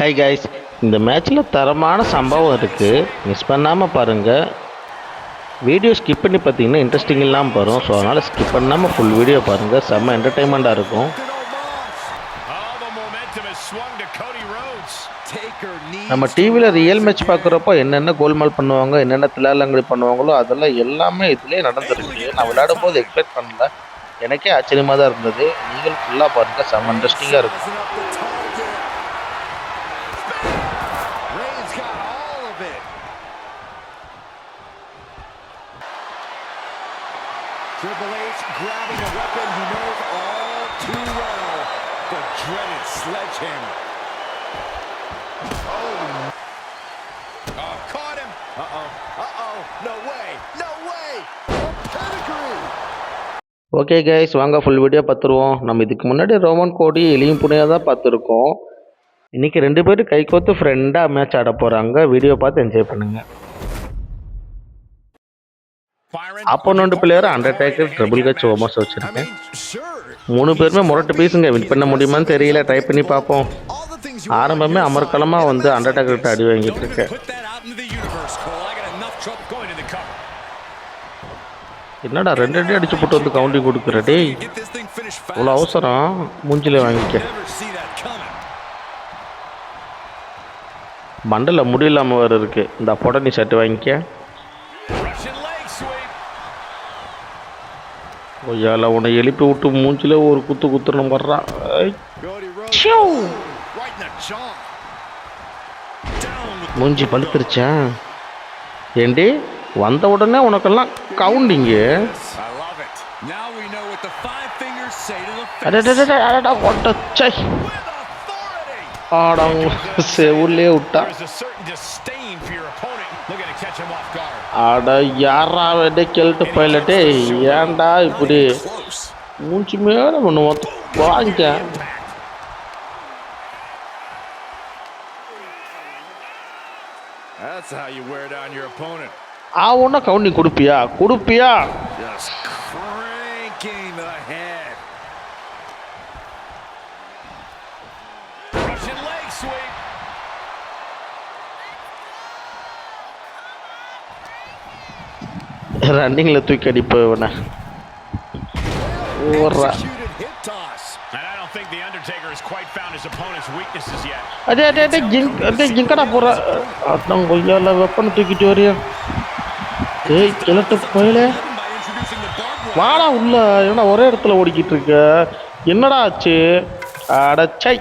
Hi guys இந்த மேட்ச்சில் தரமான சம்பவம் இருக்குது மிஸ் பண்ணாமல் பாருங்கள் வீடியோ ஸ்கிப் பண்ணி பார்த்தீங்கன்னா இன்ட்ரெஸ்டிங் இல்லாமல் வரும். ஸோ அதனால் ஸ்கிப் பண்ணாமல் ஃபுல் வீடியோ பாருங்கள் செம்ம என்டர்டைன்மெண்ட்டாக இருக்கும். நம்ம டிவியில் ரியல் மேட்ச் பார்க்குறப்போ என்னென்ன கோல்மால் பண்ணுவாங்க என்னென்ன தில்லாலங்கடி பண்ணுவாங்களோ அதெல்லாம் எல்லாமே இதுலேயே நடந்திருக்கு. நான் விளையாடும் போது எக்ஸ்பெக்ட் பண்ணல. எனக்கே ஆச்சரியமாக தான் இருந்தது. நீங்கள் ஃபுல்லாக பாருங்கள் செம்ம இன்ட்ரெஸ்டிங்காக இருக்கும். ஓகே கைஸ் வாங்க ஃபுல் வீடியோ பார்த்துருவோம். நம்ம இதுக்கு முன்னாடி ரோமன் கோடி எலியும் புனையாக தான் பார்த்துருக்கோம். இன்றைக்கி ரெண்டு பேரும் கை கோத்து ஃப்ரெண்டாக மேட்ச் ஆட போகிறாங்க வீடியோ பார்த்து என்ஜாய் பண்ணுங்கள் Byron. Opponent player Undertaker triple கச் ஓமஸ் வச்சுருக்கேன். மூணு பேருமே முரட்டு பீஸுங்க வின் பண்ண முடியுமான்னு தெரியல. ட்ரை பண்ணி பார்ப்போம். ஆரம்பமே அமர்க்கலமாக வந்து அண்டர்டேக்கர்கிட்ட அடி வாங்கிட்டு இருக்கேன் என்னடா ரெண்டு அடி அடிச்சு போட்டு வந்து கவுண்டிங் கொடுக்குற டேய். fast. இவ்வளோ அவசரம். மூஞ்சில வாங்கிக்க. மண்டல முடியலாமல் வேறு இருக்கு. இந்த போட நீ ஷர்ட் வாங்கிக்க. ஒய்யால உன்னை எழுப்பி விட்டு மூஞ்சில ஒரு குத்து குத்துறணும் with மூஞ்சி பழுத்துருச்சா? ஏண்டி? வந்த உடனே உனக்கெல்லாம் கவுண்டிங்கு செவுலே விட்டா. அட யாரா வெட்டே கெல்ட்டு பைலட்டே ஏன்டா இப்படி. மூஞ்சி மேல ஒன்று மொத்தம் வாங்கிக்க Impact. That's how you wear down your opponent. ஆ ஒன்றா கவுண்டிங் கொடுப்பியா கொடுப்பியா. ரன்னிங்கில் தூக்கி அடிப்ப இவனை ஓடுறா Executed hip toss. And I don't think The Undertaker has quite found his opponent's weaknesses yet. அடே அடே அடே ஜிங் அடே ஜிங்கடா போகிற அதான் கொய்யால வெப்பனை தூக்கிட்டு வரியா ஏய் கிழட்டு போயிலே. வாடா உள்ள ஏன்னா ஒரே இடத்துல ஓடிக்கிட்டு இருக்க? என்னடா ஆச்சு? அடச்சை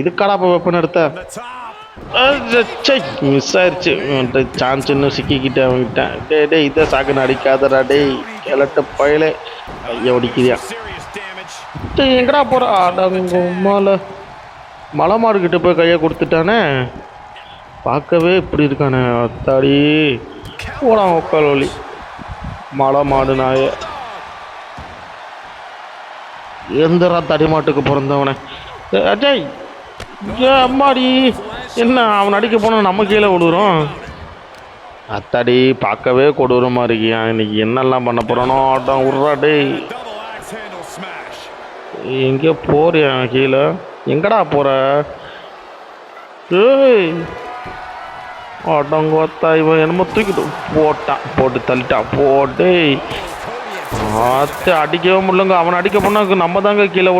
இதுக்காடா இப்போ வெப்பன் எடுத்த? மிஸ் ஆயிடுச்சு சான்ஸ் இன்னும் சிக்கிக்கிட்டேன் அவங்கிட்டேன் டேய் டேய் இதை சாக்குன்னு அடிக்காதடா டேய். கிழட்டு பயலே. ஐயா ஒடிக்கிறியா எங்கடா போற? ஆடாங்க உமால. மலை மாடுக்கிட்ட போய் கையை கொடுத்துட்டானே. பார்க்கவே இப்படி இருக்கானே அத்தாடி. போடா உக்கால் வலி மலை மாடு நாய எந்தரா தடிமாட்டுக்கு பிறந்தவனே. அஜய் அம்மாடி. என்ன அவன் அடிக்க போனா நம்ம கீழே விடுறோம் அத்தாடி பார்க்கவே கொடூரமா இருக்கியா? இன்னைக்கு என்னெல்லாம் பண்ண போறானோ? ஆட்டம் விட்றா டேய். Double axe handle smash. எங்கே போறியா கீழே? எங்கடா போற? ஏய் அடங்கோத்தா இவன் என்னமோ தூக்கிட்டு போட்டான் போட்டு தள்ளிட்டான் போட்டு ஆத்து அடிக்கவே முடியலங்க அவனை அடிக்க போனாங்க நம்ம தாங்க கீழே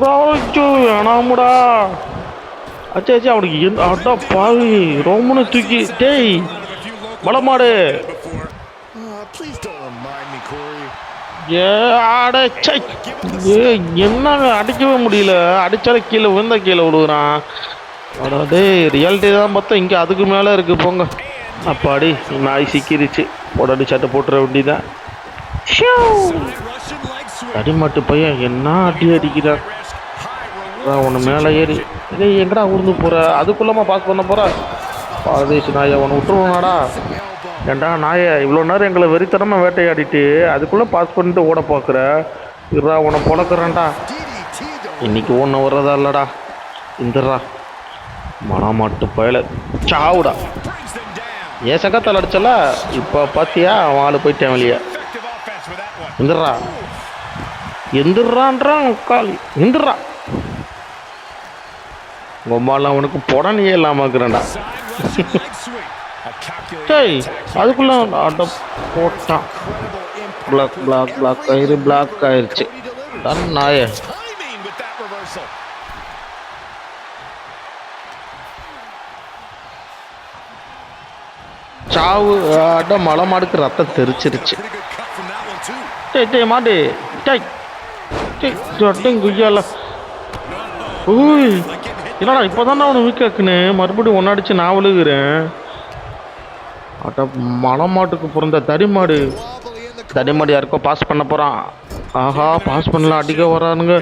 ராஜோ வேணாமுடா அச்சா அச்சா அவனுக்கு எந்த அடா பாவி ரோமனு தூக்கி டேய் மலமாடு. ஏ ஆட சை ஏ என்னங்க அடிக்கவே முடியல அடிச்சாலும் கீழே விழுந்தா கீழே விழுகுறான் அடா டேய் ரியாலிட்டி தான் பார்த்தா இங்கே அதுக்கு மேலே இருக்கு போங்க. அப்பாடி நாய் சிக்கிருச்சு. உடனே சட்டை போட்டுற sweep. அடிமாட்டு பையன் என்ன அடி அடிக்கிறான். உன்னை மேலே ஏறி டேய் எங்கடா ஊர்ந்து போற? அதுக்குள்ளமா பாஸ் பண்ண போற? பாரதேஷ் நாயை உன்னை விட்டுருவானாடா. ஏண்டா நாயே இவ்வளோ நேரம் எங்களை வெறித்தனமாக வேட்டையாடிட்டு அதுக்குள்ளே பாஸ் பண்ணிட்டு ஓட பார்க்குற? இருடா உன்னை பொழக்கிறேன்டா. இன்னைக்கு ஒன்று வர்றதா இல்லடா. இந்தரா மனமாட்டு பயல. சாவுடா. Brings them ஏன் அடிச்சல இப்போ பார்த்தியா அவன் ஆள் போயிட்டேன் வெளியே. எந்திரா. எந்திரான்றான் கால். எந்திரா. உங்கள் உனக்கு புடனையே இல்லாமல் இருக்கிறேன்டா. சரி அதுக்குள்ள அட போட்டான். பிளாக் பிளாக் பிளாக் ஆயிரு பிளாக் ஆயிருச்சு. டன் நாயே. சாவு ஆட்ட மலை மாடுக்கு ரத்தம் தெரிச்சிருச்சு. டே டே டேய் மாடு டேய் டே சொட்டும் குய்யால. ஊய் என்னடா இப்போ தானே அவனை வீக்காக்குன்னு மறுபடியும் ஒன்னடிச்சு நான் விழுகிறேன். அட மலை மாட்டுக்கு பிறந்த தடிமாடு மாடு. மாடு யாருக்கோ பாஸ் பண்ண போகிறான் ஆஹா பாஸ் பண்ணலாம் அடிக்க வரானுங்க.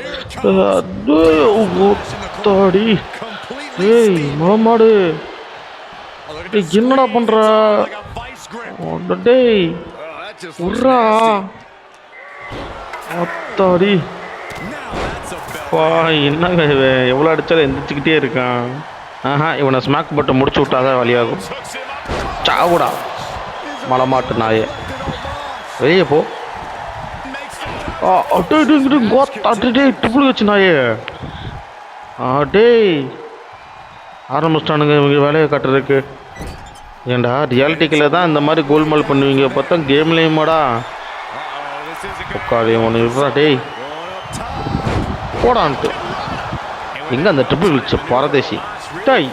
தாடி. ஏய் மலை மாடு Oh, look at டேய், என்னடா பண்ற? Like டேய் உர்ரா அத்தாடி. பா என்னங்க இவன்? எவ்வளோ அடித்தாலும் எந்திரிச்சுக்கிட்டே இருக்கான். ஆஹா இவனை ஸ்மாக் பட்டை முடிச்சு விட்டாதான் வழியாகும். சாவுடா. மலமாட்டு நாயே. வெளியே போ. அட்டு the ஆ அட்டே இங்கிட்டு அட்டே ட்ரிபிள் வச்சு நாயே. ஆ டேய். ஆரம்பிச்சிட்டானுங்க இவங்க வேலையை காட்டுறதுக்கு. ஏன்டா ரியாலிட்டிக்கில் தான் இந்த மாதிரி கோல்மால் பண்ணுவீங்க. பார்த்தா கேம்லேயுமாடா Uh-oh, ஒன்று isn't டேய். போடான்ட்டு. எங்கே அந்த ட்ரிபிள் வச்சு பரதேசி? டாய்.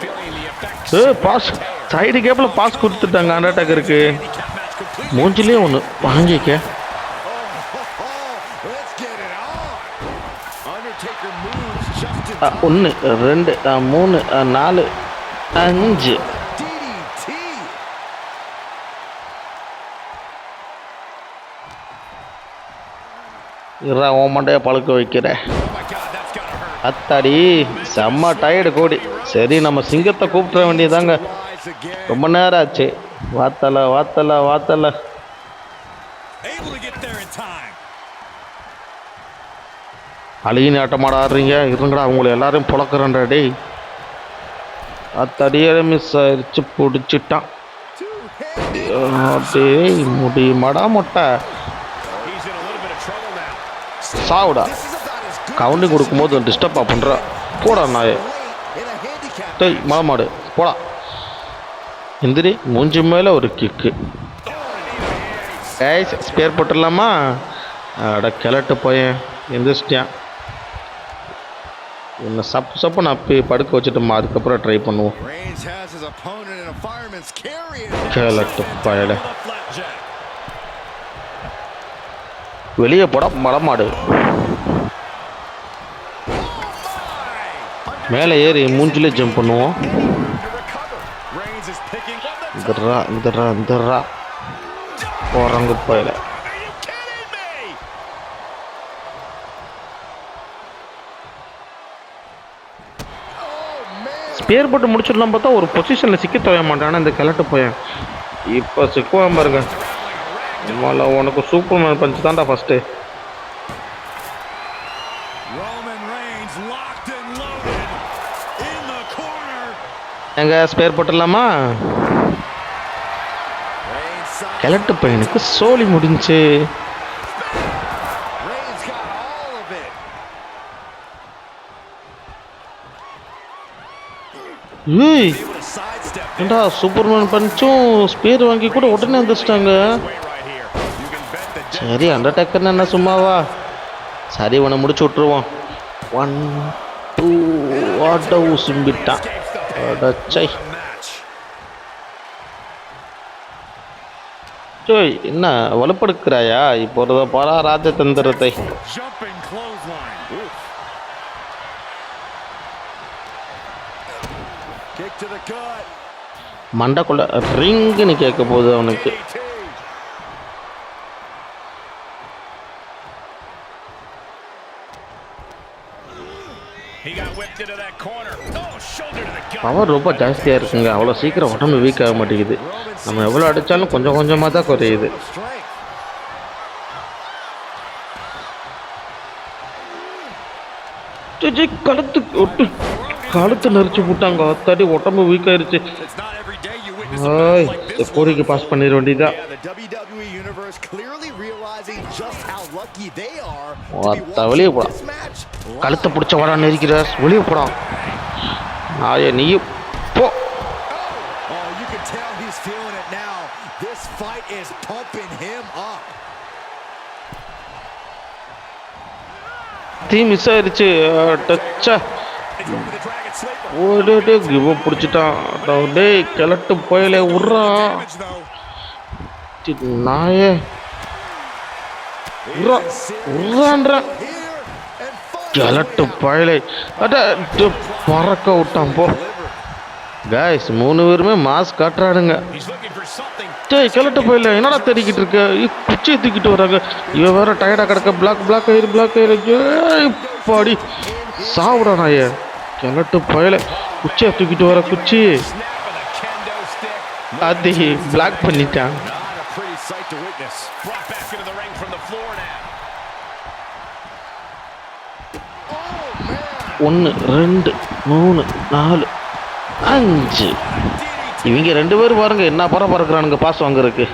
ஏ பாஸ் சைடு கேப்பில் பாஸ் கொடுத்துட்டாங்க அண்டர்டேக்கருக்கு Handicap match மூஞ்சிலே ஒன்று வாங்கிக்க Oh, let's get it on. Undertaker moves just in ஒன்று ரெண்டு மூணு நாலு அஞ்சு. DDT. உன் மண்டையை பழுக்க வைக்கிறேன் அத்தாடி செம்ம டயர்டு கோடி. சரி நம்ம சிங்கத்தை கூப்பிட்ற வேண்டியதாங்க. ரொம்ப நேரம் ஆச்சு. Wattala Wattala Vathalai. Able to get there in time. அழுகினி ஆட்டமாட ஆடுறீங்க? இருங்கடா உங்களை எல்லாரையும் புழக்கிறேன்டா டேய். அத்தடியே மிஸ் ஆயிடுச்சு பிடிச்சிட்டான். டேய் முடியுமாடா மொட்டை? சாவுடா. கவுண்டிங் கொடுக்கும்போது டிஸ்டர்பாக பண்ணுற போடா நாய். டேய் மலமாடு போடா. எந்திரி மூஞ்சி மேலே ஒரு கிக்கு கைஸ் ஸ்பேர் போட்டுடலாமா? அட கிளட்டு போயேன் எந்திரிச்சிட்டேன். என்ன சப்பு சப்பு நான் போய் படுக்க வச்சுட்டோமா அதுக்கப்புறம் ட்ரை பண்ணுவோம். பயல flapjack. வெளியே போடா மலமாடு மேலே ஏறி மூஞ்சிலே ஜம்ப் பண்ணுவோம். இந்தரா இந்தரா இந்தரா போகிறாங்க பயல ஸ்பேர் போட்டு முடிச்சிடலாம் பார்த்தா ஒரு பொசிஷனில் சிக்க தொலைய மாட்டானா. இந்த கிளட்டு போயேன். இப்போ சிக்குவான் பாருங்க. நம்மள உனக்கு சூப்பர் மேன் பஞ்சு தான்டா ஃபஸ்ட்டு. எங்க ஸ்பேர் போட்டுடலாமா. கிழட்டு பையனுக்கு சோலி முடிஞ்சு. ஏண்டா சூப்பர்மேன் பஞ்சும் ஸ்பேர் வாங்கி கூட உடனே வந்துச்சிட்டாங்க சரி அண்டர்டேக்கர்னு என்ன சும்மாவா? சரி உன்னை முடிச்சு விட்ருவோம் ஒன் டூ ஆட்டோ சிம்பிட்டான் escapes என்ன வலுப்படுக்கிறாயா இப்போ ஒரு பாரா ராஜதந்திரத்தை. மண்டைக்குள்ள ரிங்குன்னு கேட்க போகுது அவனுக்கு corner. Oh. பவர் ரொம்ப ஜாஸ்தியாக இருக்குங்க. அவ்வளோ சீக்கிரம் உடம்பு வீக் ஆக மாட்டேங்குது. நம்ம எவ்வளோ அடித்தாலும் கொஞ்சம் கொஞ்சமாக தான் குறையுது. கழுத்து ஒட்டு. கழுத்து நெரிச்சு போட்டாங்க அத்தாடி உடம்பு வீக் ஆயிருச்சு கோரிக்கை பாஸ் பண்ணிட வேண்டியதா வெளியே போடா கழுத்தை பிடிச்ச வடா நெரிக்கிறார் வெளியே போடா ஆய நீ போ This fight is pumping him தீ மிஸ் ஆயிருச்சு டச்சா கிவ பிடிச்சிட்டான் டேய் கிளட்டு போயில உர்றா நாயே உர்றா finally கிளட்டு பயலை அட பறக்க விட்டான் போ காய்ஸ் மூணு பேருமே மாஸ் காட்டுறானுங்க. டேய் கிளட்டு போயில என்னடா தேடிக்கிட்டு இருக்க குச்சியை தூக்கிட்டு வராங்க இவன் வேற டயர்டா கிடக்க பிளாக் பிளாக் ஆயிரு பிளாக் ஆயிரு பாடி சாவுடா நாய கிழட்டு பயல. குச்சியை தூக்கிட்டு வர குச்சி. Snap அது பிளாக் பண்ணிட்டான். ஒன்று ரெண்டு மூணு நாலு அஞ்சு. இவங்க ரெண்டு பேரும் பாருங்க என்ன பற பறக்கிறானுங்க பாஸ் வாங்குறதுக்கு.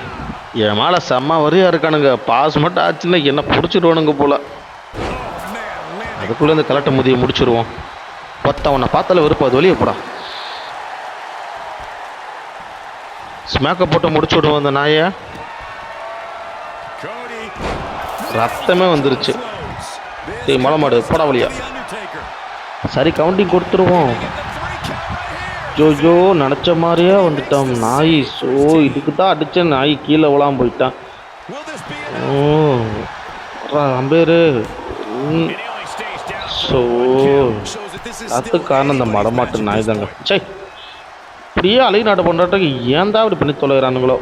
என் மேலே செம்ம வரியாக இருக்கானுங்க. பாஸ் மட்டும் ஆச்சுன்னா என்ன பிடிச்சிடுவானுங்க போல. அதுக்குள்ளே இந்த கலட்டை முதியை முடிச்சிருவோம். பத்தவனை பார்த்தால வெறுப்பு அது வெளியே போடா. ஸ்மேக்கை போட்டு முடிச்சு விடுவோம் அந்த நாயை. ரத்தமே வந்துருச்சு. டேய் மலை மாடு போடா வழியா. சரி கவுண்டிங் கொடுத்துருவோம். ஜோஜோ நினச்ச மாதிரியே வந்துட்டான். நாய் ஸோ இதுக்கு தான் அடித்த நாய் கீழே விழாம போயிட்டான். ஓ அம்பேரு. ஸோ அதுக்கான அந்த காரணம் இந்த மடமாட்டு நாய் தாங்க சே இப்படியே அலை நாடு பண்ணுறதுக்கு ஏன் தான் அப்படி பண்ணி தொலைகிறானுங்களோ?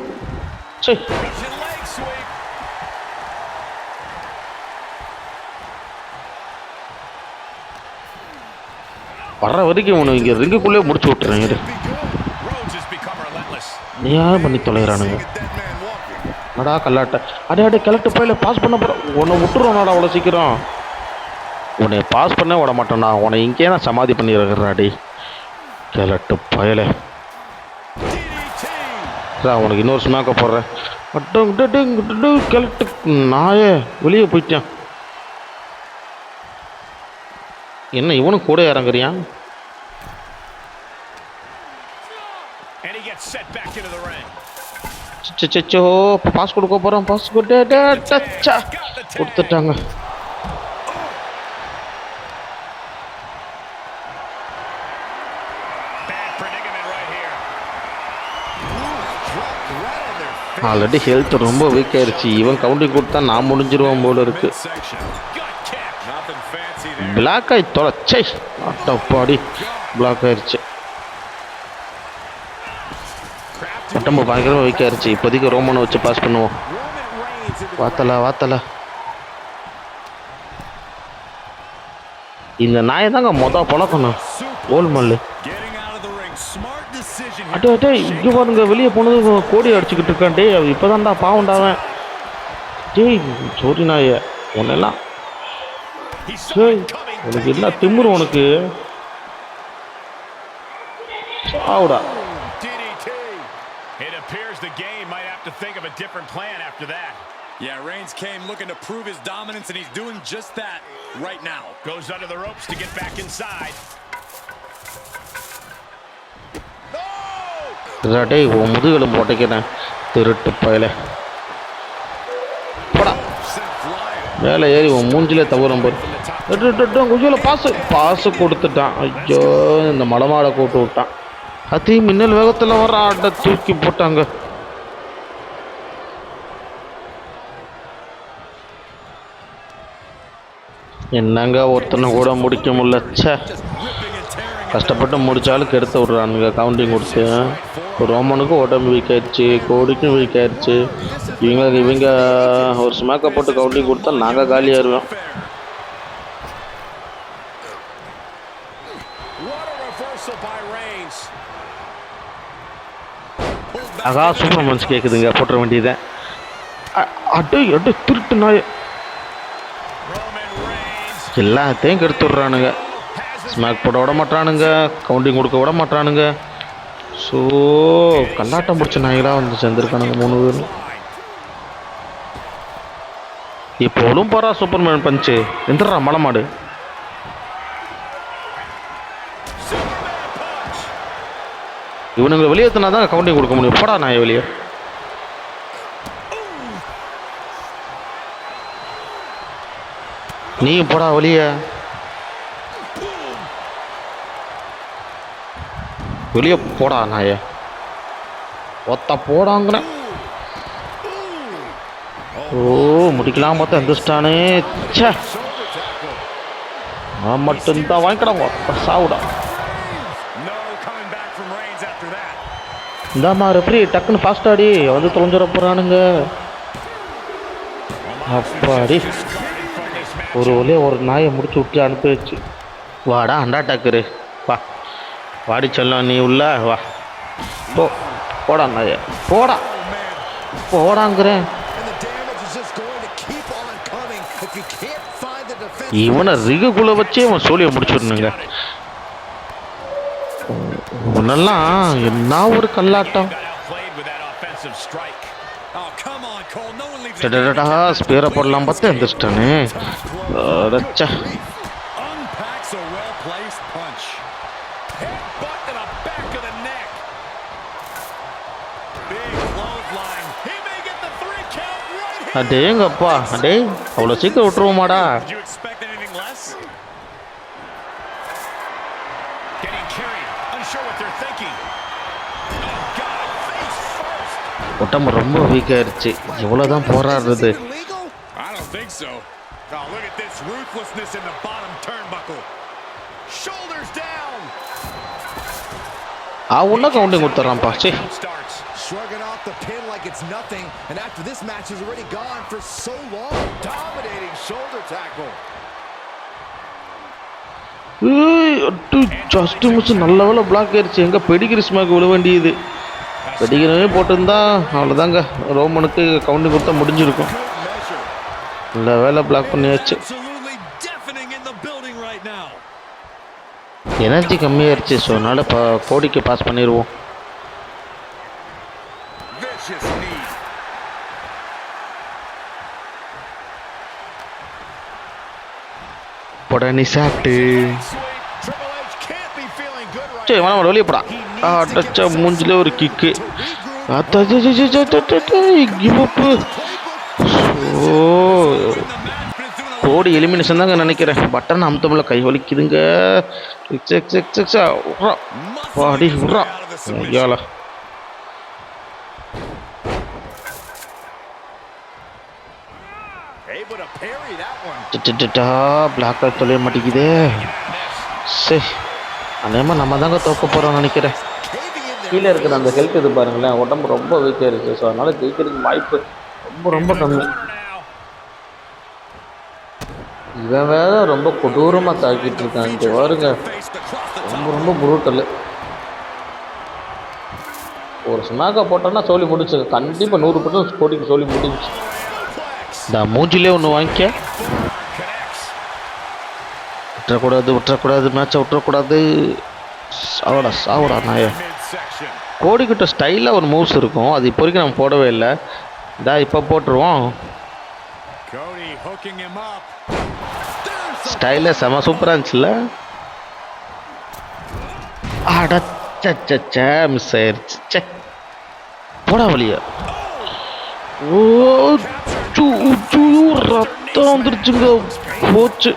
சே வர்ற வரைக்கும் உனக்கு இங்கே ரிங்குக்குள்ளே முடிச்சு விட்டுறேன் இரு. ஏன் பண்ணி தொலைகிறானுங்க? நடா கல்லாட்ட? அடே அடே கிளட்டு போயில பாஸ் பண்ண போகிறோம் உன்னை விட்டுருவோம்டா அவ்வளோ சீக்கிரம்? உன்னை பாஸ் பண்ண விட மாட்டேன்டா உன்னை இங்கேயே நான் சமாதி பண்ணிடுறேன்டாடி கிளட்டு பயலே. சார் உனக்கு இன்னொரு ஸ்மாக்க போடுறேன். கிளட்டு நாயே வெளியே போயிட்டான். என்ன இவனும் கூட இறங்குறியான் ring. சச்சோ பாஸ் கொடுக்க போகிறோம் பாஸ் கொடுத்துட்டாங்க. ஆல்ரெடி ஹெல்த் ரொம்ப வீக் ஆயிடுச்சு இவன் கவுண்டி கொடுத்தா நான் முடிஞ்சிருவான் போல இருக்கு. பிளாக் ஆகி தொலைச்சை அட்டப்பாடி பிளாக் ஆயிடுச்சு உடம்பு பயங்கரமாக வீக் ஆயிடுச்சு இப்போதைக்கு ரோமனை வச்சு பாஸ் பண்ணுவோம். வாத்தல வாத்தல. இந்த நாயை தாங்க மொதல் பழக்கணும். கோல் மல்லு. decision here. அட்டே அட்டே இங்கே பாருங்க வெளியே போனது கோடி அடிச்சுக்கிட்டு இருக்கான் டேய் அவன் இப்போதான்டா பாவண்டாவன் டேய் சோரி நாய உன்னெல்லாம் He saw டேய் it coming. உனக்கு என்ன திமிரு உனக்கு சாவுடா DDT. It appears the game might have to think of a different plan after that. Yeah, Reigns came looking to prove his dominance, and he's doing just that right now. Goes under the ropes to get back inside. இதா டேய் உன் முதுகெலும்பு போட்டுக்கிறேன் திருட்டு பயல. போடா. மேலே ஏறி உன் மூஞ்சிலே தவறும் போய் குஜியில் பாசு. பாசு கொடுத்துட்டான். ஐயோ இந்த மலமாடை கூட்டு விட்டான். அத்தி மின்னல் வேகத்தில் வர ஆட்டை தூக்கி போட்டாங்க. என்னங்க ஒருத்தனை கூட முடிக்க முடியல. கஷ்டப்பட்டு முடித்தாலும் கெடுத்து விட்றானுங்க. கவுண்டிங் கொடுத்து. ரோமனுக்கும் உடம்பு வீக் ஆயிடுச்சு கோடிக்கும் வீக் ஆயிடுச்சு இவங்க இவங்க ஒரு ஸ்மேக்கை போட்டு கவுண்டிங் கொடுத்தா நாங்கள் by Reigns. அகா சூப்பர்மன்ஸ் கேட்குதுங்க போட்டுற வேண்டியதை. அட்டு அட்டு திருட்டு நாய். எல்லாத்தையும் கெடுத்து விட்றானுங்க. Has his ஸ்மாக் போட விட மாட்டானுங்க கவுண்டிங் கொடுக்க விட மாட்டானுங்க. ஸோ கல்லாட்டம் பிடிச்ச நாய்களாக வந்து சேர்ந்துருக்கானுங்க மூணு பேரும். இப்போலும் போகிறா சூப்பர்மேன் பஞ்சு எந்திரா மலமாடு இவனுங்களை வெளியேற்றினா தான் கவுண்டிங் கொடுக்க முடியும். போடா நான் வெளியே. நீயும் போடா வெளியே. வெளியே போடா நாயே. ஒத்த போடாங்கிறேன் ஓ முடிக்கலாம் பார்த்தா எந்திரிச்சிட்டானே. சே நான் மட்டும்தான் வாங்கிக்கிறாங்க சாவுடா. No இந்தாம்மா ரெஃப்ரி டக்குன்னு ஃபாஸ்ட் ஆடி வந்து தொலைஞ்சிட போகிறானுங்க அப்பாடி. ஒரு வழியா ஒரு நாயை முடிச்சு விட்டு அனுப்பிடுச்சு வாடா அண்டா டக்குரு வாடி சொல்லம் நீ உள்ள வா போ போடா நாய போடா போடாங்கிறேன் இவனை ரிகுக்குள்ள வச்சு இவன் சோழியை முடிச்சிடணுங்க உன்னெல்லாம் என்ன ஒரு கல்லாட்டம் ஸ்பீரை போடலாம் பார்த்து எந்திரிச்சிட்டானே அடச்சா அடேங்கப்பா அடே அவ்வளோ சீக்கிரம் விட்டுருவோமாடா உடம்பு ரொம்ப வீக் ஆயிடுச்சு இவ்வளோதான் போராடுறது உள்ள கவுண்டிங் கொடுத்துட்றான்ப்பா சரி Shrugging off the pin like it's nothing. And after this match is already gone for so long. Dominating shoulder tackle. Just miss நல்ல வேலை பிளாக் ஆயிடுச்சு எங்கே பெடிகிரி ஸ்மாக் விழ வேண்டியது பெடிகிரிமே போட்டிருந்தா அவ்வளோதாங்க ரோமனுக்கு கவுண்டிங் கொடுத்தா முடிஞ்சிருக்கும். நல்ல வேலை பிளாக் பண்ணியாச்சு. எனர்ஜி கம்மியாயிருச்சு ஸோ அதனால் இப்போ கோடிக்கு பாஸ் பண்ணிடுவோம் போட நீ சாப்பிட்டு. சரி வேணாம் வெளியே போடா. அட்டச்சா மூஞ்சில ஒரு கிக்கு ஓ கோடி எலிமினேஷன் தாங்க நினைக்கிறேன். பட்டன் அமுத்தமில்ல கை வலிக்குதுங்க. பாடி விட்றா ஐயாலா Able to parry டிட்டா one. சிட்டா பிளாக் தொலைய மாட்டேங்குதே சரி அநேகமாக நம்ம தாங்க தோக்க போகிறோம்னு நினைக்கிறேன். கீழே இருக்கிற அந்த ஹெல்த் இது பாருங்களேன் உடம்பு ரொம்ப வீக்காக இருக்குது ஸோ அதனால் ஜெயிக்கிறதுக்கு வாய்ப்பு ரொம்ப ரொம்ப கம்மி. இவன் வேற ரொம்ப கொடூரமாக தாக்கிட்டு இருக்கான். இங்கே பாருங்க. ரொம்ப ரொம்ப புரூட்டல் ஒரு சுனாக்கா போட்டோன்னா சோழி முடிச்சு கண்டிப்பாக நூறு பர்சன்ட் கோடிக்கு சோழி முடிஞ்சு இந்த மூஞ்சிலே ஒன்று வாங்கிக்க. விட்டுறக்கூடாது விட்டுறக்கூடாது மேட்சை விட்டுறக்கூடாது. சாவடா சாவடா நாய. கோடிக்கிட்ட ஸ்டைலாக ஒரு மூவ்ஸ் இருக்கும். அது இப்போ வரைக்கும் நம்ம போடவே இல்லை. இதா இப்போ போட்டுருவோம். ஸ்டைலில் செம சூப்பராக இருந்துச்சுல்ல. அடச்சச்ச மிஸ் ஆயிடுச்சு ச்சே போடா வழியா. ஓ சு, சு, ரத்தம் வந்துருச்சுங்க. போச்சு.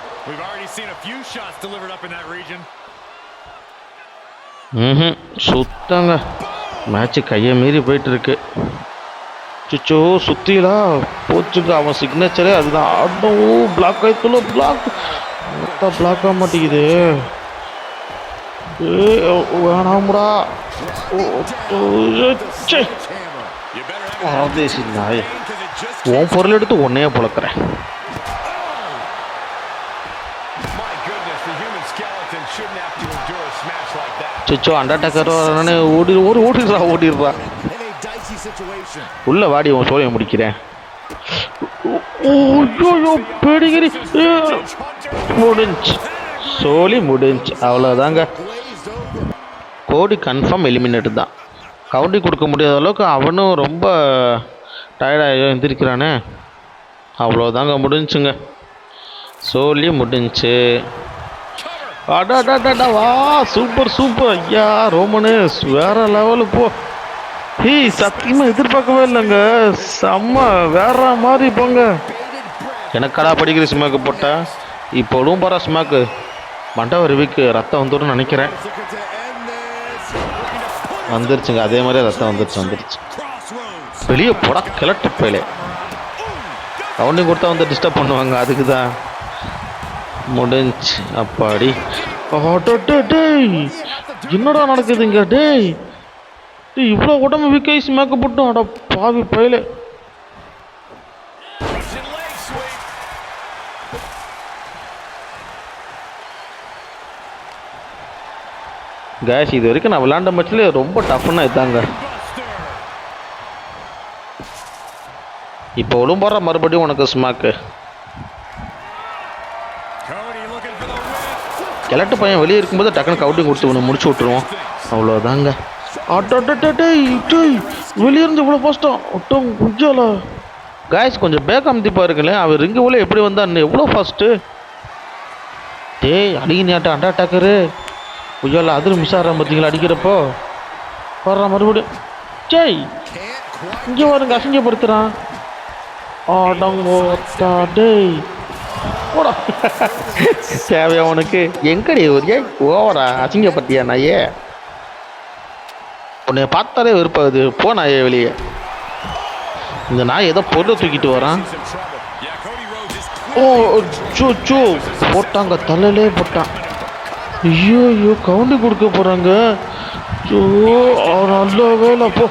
Seen a few shots delivered up in that region. ம் சுத்தங்க. மேட்ச்சு கையை மீறி போயிட்டு இருக்கு சுச்சோ சுத்திலா போச்சுங்க. அவன் சிக்னேச்சரே அதுதான். ஆட்டம் பிளாக் ஆயிடுத்துல பிளாக் மொத்தம் பிளாக் ஆக மாட்டேங்குது. ஏ வேணாம்டா. ஓ, ஓ, ஆதேசி நாய் உன் பொருள் எடுத்து உன்னையே பொழக்கிறேன். சுச்சோ அண்டர்டேக்கர் வரனே ஓடி ஒரு ஓடிடுறா ஓடிடுறா. உள்ள வாடி உன் சோழியை முடிக்கிறேன். பெடிகிரி. முடிஞ்சு. சோலி முடிஞ்சு. அவ்வளோதாங்க கோடி கன்ஃபார்ம் எலிமினேட் தான். கவுண்டி கொடுக்க முடியாத அளவுக்கு அவனும் ரொம்ப டயர்டாக எழுந்திருக்கிறானே. அவ்வளோதாங்க முடிஞ்சுங்க. சோலி முடிஞ்சு. அடாடாடாடா வா சூப்பர் சூப்பர் ஐயா ரோமனு வேற லெவலு போ. ஹீ சத்தியமாக எதிர்பார்க்கவே இல்லைங்க. செம்ம வேற மாதிரி போங்க. எனக்கடா படிக்கிற ஸ்மாக்கு போட்டா? இப்போவும் போகிற ஸ்மேக்கு மண்டவர் வீக்கு ரத்தம் வந்துடும் நினைக்கிறேன். வந்துருச்சுங்க. அதே மாதிரி ரத்தம் வந்துருச்சு வந்துருச்சு. வெளியே போட கிளட்டு போயிலே. கவுண்டிங் கொடுத்தா வந்து டிஸ்டர்ப் பண்ணுவாங்க அதுக்கு தான் முடிஞ்சு அப்பாடி. என்னடா நடக்குதுங்க டேய் டேய் இவ்வளோ உடம்பு வீக்கைஸ் மேக்கப் போட்டோம் அட பாவி பயிலே. கேஷ் இது வரைக்கும் நான் விளாண்ட மேட்ச்ல ரொம்ப டஃப்னா இதாங்க. இப்போ ஒழும்போற மறுபடியும் உனக்கு ஸ்மாக்கு Cody looking for the win. கிழட்டு பையன் வெளியே இருக்கும்போது டக்குனு கவுட்டிங் கொடுத்து ஒன்று முடிச்சு விட்ருவோம் அவ்வளோதாங்க ஆட்டோ டேய் டேய் வெளியிருந்து இவ்வளோ கஷ்டம் ஒட்டம் குஞ்சால? காய்ஸ் கொஞ்சம் பேக் அமுத்தி பாருங்களேன் அவர் ரிங்கு உள்ள எப்படி வந்தான்னு எவ்வளோ ஃபாஸ்ட்டு டேய் அடிக்கினியாட்ட அண்டா டக்கரு குஞ்சால அதில் மிஸ் ஆகிறான் பார்த்தீங்களா அடிக்கிறப்போ? வர்றான் மறுபடியும் டேய் இங்கே வருங்க அசிங்கப்படுத்துகிறான் ஆடங்கோத்தா டேய். போடா. தேவையா உனக்கு? எங்கடி? ஒரு ஓவரா? அசிங்கப்பட்டியா நாயே? உன்னை பார்த்தாலே வெறுப்பாகுது. போ நாயே வெளியே. இந்த நாய் ஏதோ பொருளை தூக்கிட்டு வரான். ஓ சூ சூ. போட்டாங்க. தலையிலே போட்டான். ஐயோ ஐயோ கவுண்டி கொடுக்க போகிறாங்க ஐயோ ஆ, நல்ல வேலை. போ.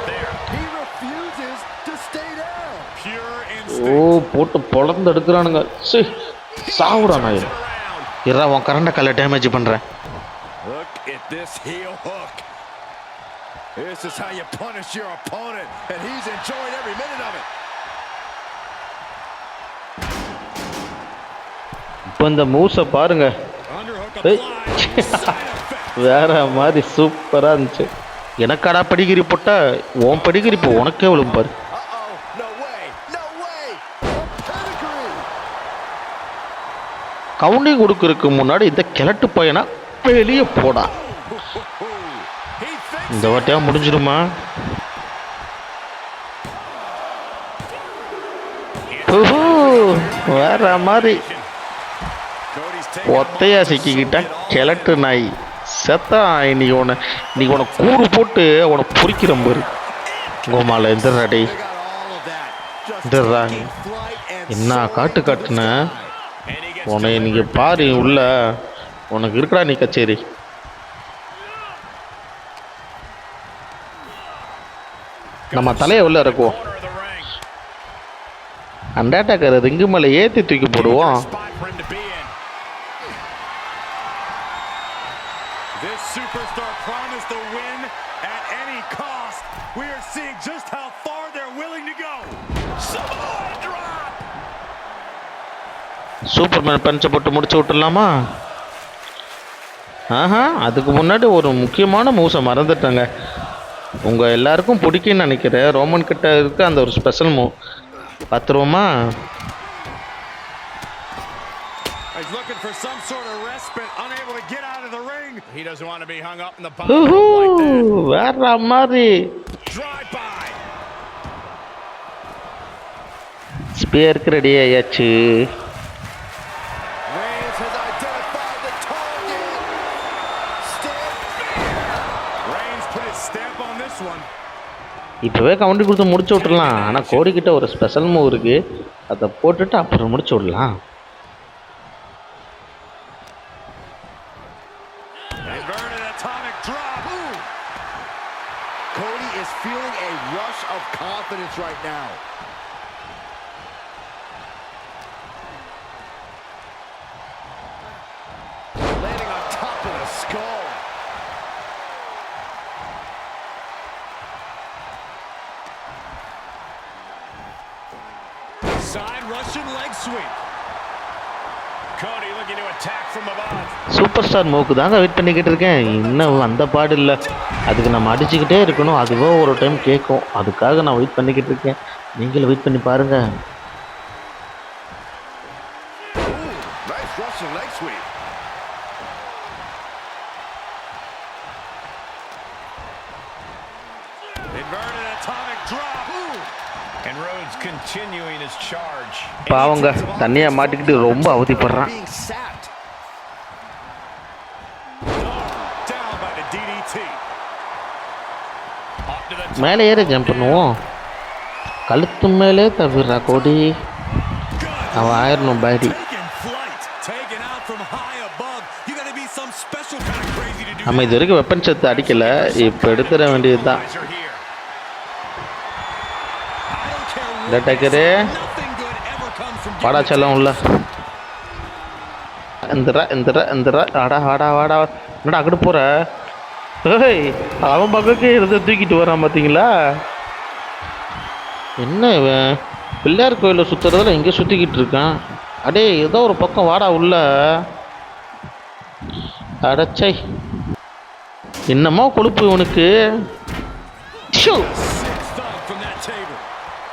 ஓ. போட்டு பொழந்து எடுக்கிறானுங்க. சி. சாவுடா நாய். இரா உன் கரண்ட கல்ல டேமேஜ் பண்ணுறேன் Look at this heel hook. This is how you punish your opponent, and he's enjoying every minute of it. இப்போ இந்த மூவ்ஸை பாருங்க. வேற மாதிரி சூப்பராக இருந்துச்சு எனக்காடா படிக்கிரி போட்டா உன் படிக்கிரி இப்போ உனக்கே விழும் பாரு கவுண்டிங் கொடுக்கறதுக்கு முன்னாடி இந்த கிழட்டு பையனை வெளியே போடா. இந்த வாட்டியா முடிஞ்சிடுமா? வேற மாதிரி. ஒத்தையா சிக்கிக்கிட்ட கிழட்டு நாய். செத்தான் இன்னைக்கு உன இன்னைக்கு உன கூறு போட்டு உன பொறிக்கிற பாரு. கோமால எந்திரா எந்திரா என்ன காட்டு காட்டுன? உன்னை நீங்கள் பாரு உள்ள. உனக்கு இருக்கடா நீ கச்சேரி. நம்ம தலையை உள்ள இறக்குவோம். corner of ரிங்கு மேலே ஏற்றி தூக்கி போடுவோம். சூப்பர்மேன் பஞ்சை போட்டு முடிச்சு விட்டுடலாமா? ஆஹா அதுக்கு முன்னாடி ஒரு முக்கியமான மூவ்ஸை மறந்துட்டேங்க. உங்கள் எல்லாருக்கும் பிடிக்கும்னு நினைக்கிறேன். ரோமன் கிட்ட இருக்க அந்த ஒரு ஸ்பெஷல் மூவ் பார்த்துருவோமா? He's looking for some sort of respite, unable to get out of the ring. He doesn't want to be hung up in the ஊஹூ, bottom like வேற மாதிரி. That. Drive by. ஸ்பியருக்கு ready ஆயாச்சு. இப்போவே county கொடுத்து முடிச்சு விட்டுறலாம் ஆனால் கோடிக்கிட்ட ஒரு ஸ்பெஷல் மூவ் இருக்குது அதை போட்டுட்டு அப்புறம் முடிச்சு விடலாம். Cody is feeling a rush of confidence right now. Russian leg sweep. Cody looking to attack from above. Super star மூக்கு தாங்க வெயிட் பண்ணிக்கிட்டு இருக்கேன். இன்னும் அந்த பாடு இல்லை. அதுக்கு நம்ம அடிச்சுக்கிட்டே இருக்கணும். அதுவோ ஒரு டைம் கேட்கும் அதுக்காக நான் வெயிட் பண்ணிக்கிட்டு இருக்கேன். நீங்களும் வெயிட் பண்ணி பாருங்கள் பாவங்க தண்ணியை மாட்டிக்கிட்டு ரொம்ப அவதிப்படுறான் மேலே ஏற ஜம்ப் பண்ணுவோம் கழுத்து மேலே தவிர்றா கோடி அவன் ஆயிரணும் பாடி நம்ம இது வரைக்கும் வெப்பன் சத்து அடிக்கலை இப்போ எடுத்துட வேண்டியதுதான் வாடா செல்லம் உள்ள இந்தரா இந்தரா இந்தரா ஆடா. வாடா வாடா என்னடா அங்கிட்டு போகிற ஏய் அவன் பக்கக்கே இருந்து தூக்கிட்டு வரான் பார்த்தீங்களா என்ன இவன்? பிள்ளையார் கோயிலில் சுற்றுறதுல இங்கே சுற்றிக்கிட்டு இருக்கான். அடே ஏதோ ஒரு பக்கம் வாடா உள்ள. அடச்சை என்னமோ கொழுப்பு இவனுக்கு. Shoe.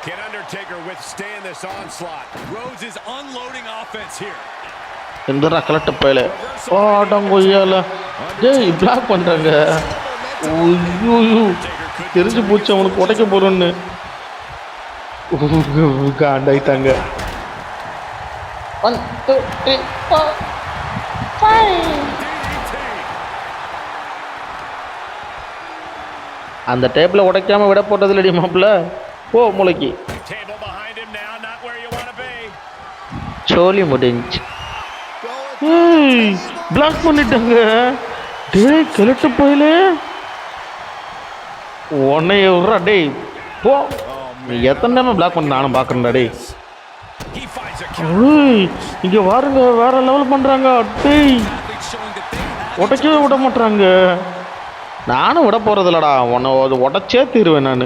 Can Undertaker withstand this onslaught? Rhodes is unloading offense here. எந்தரா கலட்ட பயல. ஓடங்கொய்யால டேய் பிளாக் பண்ணுறாங்க ஐயோ தெரிஞ்சு போச்சு அவனுக்கு உடைக்க போகிறோன்னு காண்டாயிட்டாங்க ஒன் டூ த்ரீ ஃபோர் அந்த டேபிளை உடைக்காம விட போட்டது இல்லடி மாப்பிள்ள. போ மூளைக்கு. சோலி முடிஞ்சு. பிளாக் பண்ணிட்டாங்க. டேய் கிழட்டு போயிலே. உன்னைய விட்றா டேய் போ. நீ எத்தனை நேரம் பிளாக் பண்ண நானும் பார்க்குறேன்டா டேய். இங்க பாருங்க வேற லெவல் பண்றாங்க. டேய் உடைக்கவே விட மாட்டாங்க நானும் விட போறதில்லடா. உன்னை உடச்சே தீருவேன் நான்.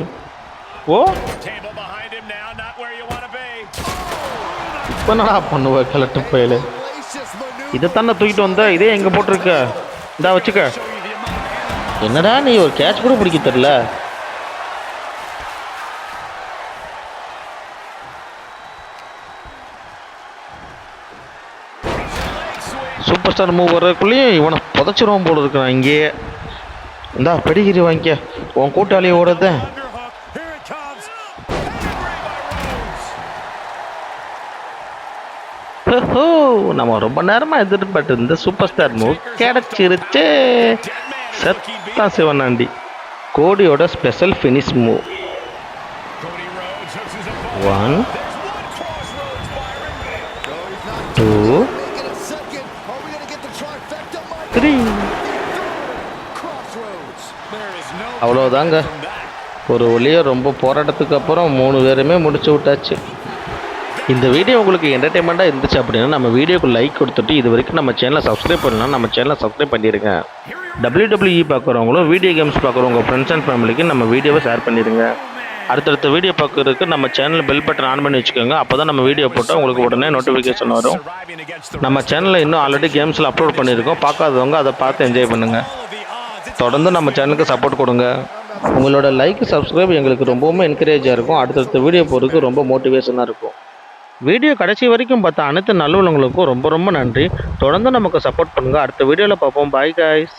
ஓ Table behind him now, not where you want to be. இப்போ என்னடா பண்ணுவ கிழட்டு போயிலே. இதைத்தானே தூக்கிட்டு வந்த? இதே எங்க போட்டிருக்க? இந்தா வச்சுக்க. என்னடா நீ ஒரு கேட்ச் கூட பிடிக்க தெரியல. சூப்பர் ஸ்டார் மூவ் வர்றதுக்குள்ளேயும் இவனை புதைச்சிருவான் போல இருக்கிறான் இங்கேயே. இந்தா பெடிகிரி வாங்கிக்க. உன் கூட்டாளியை ஓடுறது ஓ நம்ம ரொம்ப நேரமாக எதிர்பார்த்து இருந்த சூப்பர் ஸ்டார் மூவ் கிடச்சிருச்சு சத்தா சிவனாண்டி கோடியோட special finish move one two three அவ்வளோதாங்க ஒரு ஒளியை ரொம்ப போராட்டத்துக்கு அப்புறம் மூணு பேருமே முடிச்சு விட்டாச்சு இந்த வீடியோ உங்களுக்கு என்டர்டைன்மெண்ட்டாக இருந்துச்சு அப்படின்னா நம்ம வீடியோக்கு லைக் கொடுத்துட்டு இது வரைக்கும் நம்ம சேனலை சப்ஸ்கிரைப் பண்ணலாம் நம்ம சேனலை சப்ஸ்கிரைப் பண்ணிடுங்க. WWE பார்க்குறவங்களும் வீடியோ கேம்ஸ் பார்க்குறவங்க ஃப்ரெண்ட்ஸ் அண்ட் ஃபேமிலிக்கு நம்ம வீடியோவை ஷேர் பண்ணிடுங்க. அடுத்தடுத்த வீடியோ பார்க்குறதுக்கு நம்ம சேனல் பெல் பட்டன் ஆன் பண்ணி வச்சுக்கோங்க. அப்போ தான் நம்ம வீடியோ போட்டால் உங்களுக்கு உடனே நோட்டிஃபிகேஷன் வரும். நம்ம சேனலில் இன்னும் ஆல்ரெடி கேம்ஸில் அப்லோட் பண்ணியிருக்கோம். பார்க்காதவங்க அதை பார்த்து என்ஜாய் பண்ணுங்கள் தொடர்ந்து நம்ம சேனலுக்கு சப்போர்ட் கொடுங்க. உங்களோட லைக் சப்ஸ்கிரைப் எங்களுக்கு ரொம்பவுமே என்கரேஜாக இருக்கும். அடுத்தடுத்த வீடியோ போகிறதுக்கு ரொம்ப மோட்டிவேஷனாக இருக்கும். வீடியோ கடைசி வரைக்கும் பார்த்த அனைத்து நல்லுள்ளவங்களுக்கும் ரொம்ப ரொம்ப நன்றி. தொடர்ந்து நமக்கு சப்போர்ட் பண்ணுங்கள் அடுத்த வீடியோவில் பார்ப்போம். Bye guys